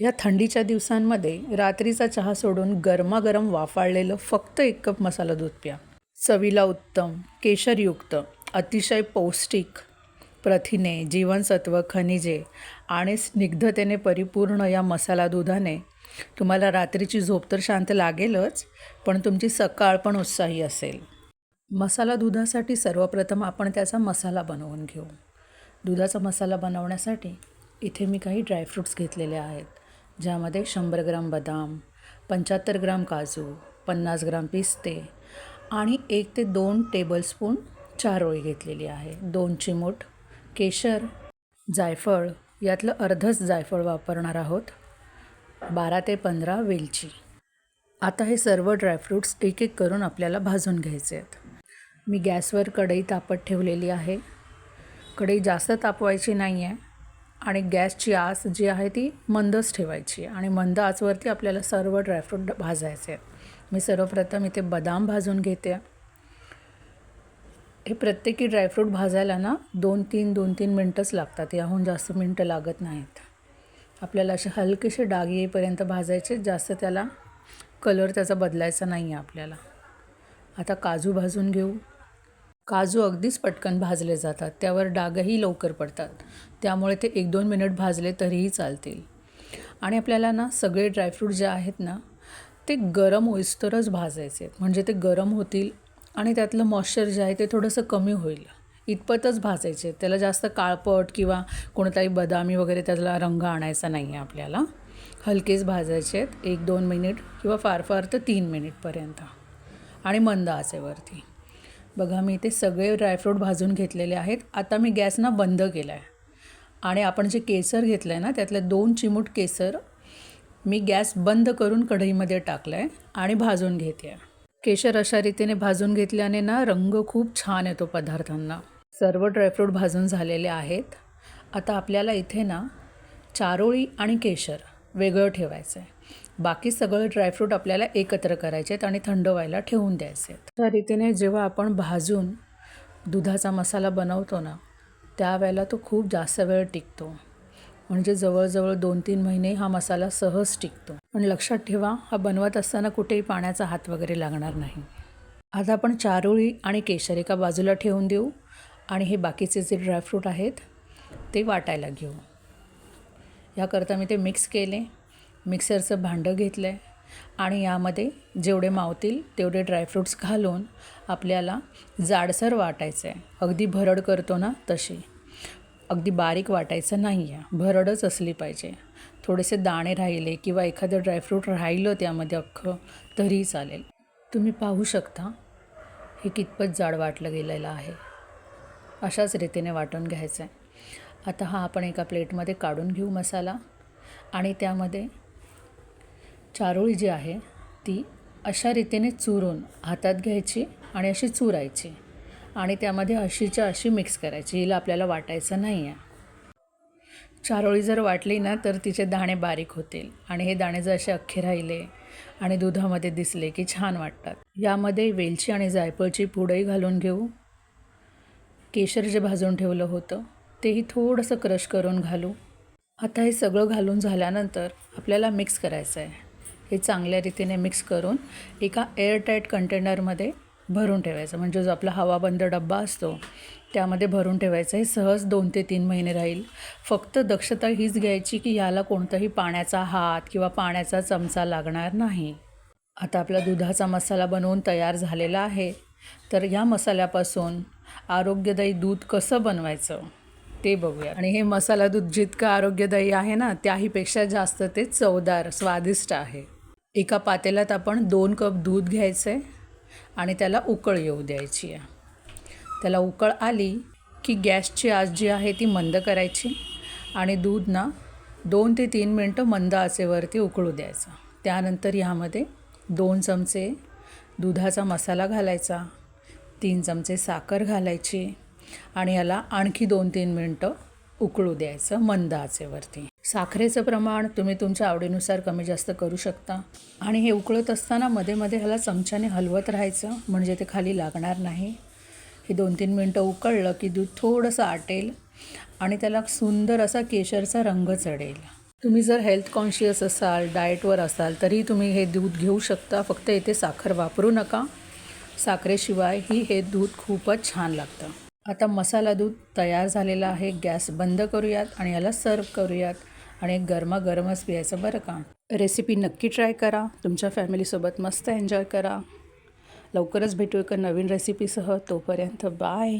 या थंडीच्या दिवसांमध्ये रात्रीचा चहा सोडून गरमागरम वाफाळलेलं फक्त एक कप मसाला दूध प्या. चवीला उत्तम केशरयुक्त अतिशय पौष्टिक प्रथिने जीवनसत्व खनिजे आणि स्निग्धतेने परिपूर्ण या मसाला दुधाने तुम्हाला रात्रीची झोप तर शांत लागेलच पण तुमची सकाळ पण उत्साही असेल. मसाला दुधासाठी सर्वप्रथम आपण त्याचा मसाला बनवून घेऊ. दुधाचा मसाला बनवण्यासाठी इथे मी काही ड्रायफ्रूट्स घेतलेले आहेत. ज्यामध्ये शंभर ग्राम बदाम पंच्याहत्तर ग्राम काजू पन्नास ग्राम पिस्ते आणि एक ते दोन टेबलस्पून चारोळी घेतलेली आहे. दोन चिमूट केशर जायफळ यातलं अर्धच जायफळ वापरणार आहोत. बारा ते पंधरा वेलची. आता हे सर्व ड्रायफ्रूट्स एक एक करून आपल्याला भाजून घ्यायचे आहेत. मी गॅसवर कढई तापत ठेवलेली आहे. कढई जास्त तापवायची नाही आहे आणि गॅसची आस जी आहे ती मंदच ठेवायची आणि मंद आचवरती आपल्याला सर्व ड्रायफ्रूट भाजायचे आहेत. मी सर्वप्रथम इथे बदाम भाजून घेते. हे प्रत्येकी ड्रायफ्रूट भाजायला ना दोन तीन दोन तीन मिनटंच लागतात. याहून जास्त मिनटं लागत नाहीत. आपल्याला असे हलकेसे डाग येईपर्यंत भाजायचे. जास्त त्याला कलर त्याचा बदलायचा नाही आहे आपल्याला. आता काजू भाजून घेऊ. काजू अगदीच पटकन भाजले जातात. त्यावर डागही लवकर पडतात. त्यामुळे ते एक दोन मिनिट भाजले तरीही चालतील. आणि आपल्याला ना सगळे ड्रायफ्रूट जे आहेत ना ते गरम होईस्तरच भाजायचे. आहेत म्हणजे ते गरम होतील आणि त्यातलं मॉइश्चर जे आहे ते थोडंसं कमी होईल. इतपतच भाजायचे. आहेत त्याला जास्त काळपट किंवा कोणताही बदामी वगैरे त्याला रंग आणायचा नाही आहे आपल्याला. हलकेच भाजायचे आहेत. एक दोन मिनिट किंवा फार फार तर तीन मिनिटपर्यंत. आणि मंद आचेवरती. बघा मी ते सगळे ड्रायफ्रूट भाजून घेतलेले आहेत. आता मी गॅस ना बंद केला आहे आणि आपण जे केसर घेतलं आहे ना त्यातले दोन चिमूट केसर मी गॅस बंद करून कढईमध्ये टाकलं आहे आणि भाजून घेते आहे केशर अशा रीतीने भाजून घेतल्याने ना रंग खूप छान येतो पदार्थांना. सर्व ड्रायफ्रूट भाजून झालेले आहेत. आता आपल्याला इथे ना चारोळी आणि केशर वेगळं ठेवायचं आहे बाकी सगळं ड्रायफ्रूट आपल्याला एकत्र करायचे आहेत आणि थंड व्हायला ठेवून द्यायचे आहेत. त्या रीतीने जेव्हा आपण भाजून दुधाचा मसाला बनवतो ना त्यावेळेला तो खूप जास्त वेळ टिकतो. म्हणजे जवळजवळ दोन तीन महिने हा मसाला सहज टिकतो. पण लक्षात ठेवा हा बनवत असताना कुठेही पाण्याचा हात वगैरे लागणार नाही. आता आपण चारोळी आणि केशर एका बाजूला ठेवून देऊ आणि हे बाकीचे जे ड्रायफ्रूट आहेत ते वाटायला घेऊ. याकरता मी ते मिक्स केले. मिक्सरचं भांडं घेतलं आहे आणि यामध्ये जेवढे मावतील तेवढे ड्रायफ्रूट्स घालून आपल्याला जाडसर वाटायचं आहे अगदी भरड करतो ना तशी. अगदी बारीक वाटायचं नाही आहे भरडच असली पाहिजे. थोडेसे दाणे राहिले किंवा एखादं ड्रायफ्रूट राहिलं त्यामध्ये अख्खं तरी चालेल. तुम्ही पाहू शकता हे कितपत जाड वाटलं गेलेलं आहे. अशाच रीतीने वाटून घ्यायचं आहे आता हा आपण एका प्लेटमध्ये काढून घेऊ मसाला आणि त्यामध्ये चारोळी जी आहे ती अशा रीतीने चुरून हातात घ्यायची आणि अशी चुरायची आणि त्यामध्ये अशीच्या अशी मिक्स करायची. हिला आपल्याला वाटायचं नाही आहे चारोळी जर वाटली ना तर तिचे दाणे बारीक होतील आणि हे दाणे जर असे अख्खे राहिले आणि दुधामध्ये दिसले की छान वाटतात. यामध्ये वेलची आणि जायफळची पुडही घालून घेऊ. केशर जे भाजून ठेवलं होतं तेही थोडंसं क्रश करून घालू. आता हे सगळं घालून झाल्यानंतर आपल्याला मिक्स करायचं आहे हे चांगल्या रीतीने मिक्स करून एका एअरटाईट कंटेनरमध्ये भरून ठेवायचं. म्हणजे जो आपला हवाबंद डब्बा असतो त्यामध्ये भरून ठेवायचं. हे सहज दोन ते तीन महिने राहील. फक्त दक्षता हीच घ्यायची की याला कोणताही पाण्याचा हात किंवा पाण्याचा चमचा लागणार नाही. आता आपला दुधाचा मसाला बनवून तयार झालेला आहे. तर या मसाल्यापासून आरोग्यदायी दूध कसं बनवायचं ते बघूया. आणि हे मसाला दूध जितकं आरोग्यदायी आहे ना त्याहीपेक्षा जास्त ते चवदार स्वादिष्ट आहे. एका पातेल्यात आपण दोन कप दूध घ्यायचं आहे आणि त्याला उकळ येऊ द्यायची आहे. त्याला उकळ आली की गॅसची आज जी आहे ती मंद करायची आणि दूध ना दोन ते तीन मिनटं मंद आचेवरती उकळू द्यायचं. त्यानंतर ह्यामध्ये दोन चमचे दुधाचा मसाला घालायचा तीन चमचे साखर घालायची आणि याला आणखी दोन तीन मिनटं उकळू द्यायचं मंद आचेवरती. साखरेचं प्रमाण तुम्ही तुमच्या आवडीनुसार कमी जास्त करू शकता. आणि हे उकळत असताना मध्ये मध्ये ह्याला चमच्याने हलवत राहायचं म्हणजे ते खाली लागणार नाही. हे दोन तीन मिनटं उकळलं की दूध थोडंसं आटेल आणि त्याला सुंदर असा केशरचा रंग चढेल. तुम्ही जर हेल्थ कॉन्शियस असाल डाएटवर असाल तरी तुम्ही हे दूध घेऊ शकता. फक्त इथे साखर वापरू नका. साखरेशिवाय ही हे दूध खूपच छान लागतं. आता मसाला दूध तयार झालेला आहे. गॅस बंद करूयात आणि याला सर्व करूयात. आणि गरमागरमच प्यायचं बरं का? रेसिपी नक्की ट्राय करा. तुमच्या फॅमिलीसोबत मस्त एन्जॉय करा. लवकरच भेटू एका नवीन रेसिपीसह तोपर्यंत बाय